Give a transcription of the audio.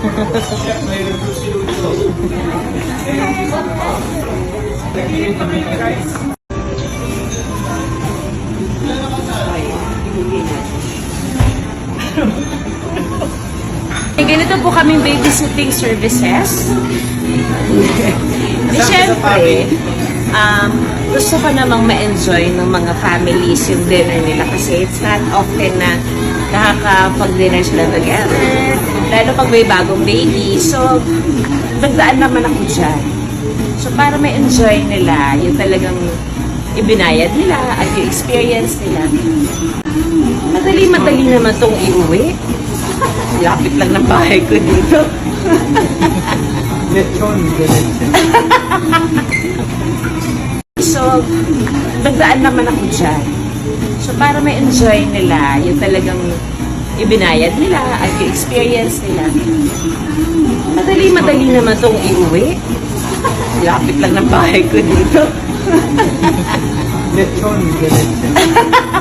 Eh, ganito po kaming babysitting services. Di syempre, um, gusto ko namang ma-enjoy ng mga families yung dinner nila kasi it's not often na nakakapag-dinner sila together. Lalo pag may bagong baby. So, nagdaan naman ako dyan. So, para ma-enjoy nila yung talagang ibinayad nila at yung experience nila. Madali-madali naman tong iuwi. Lapit lang ng bahay ko dito. So, nagdaan naman ako dyan. So, para ma-enjoy nila yung talagang ibinayad nila at yung experience nila. Madali-madali naman tong iuwi. Lapit lang ng bahay ko dito. Lechon, ganun.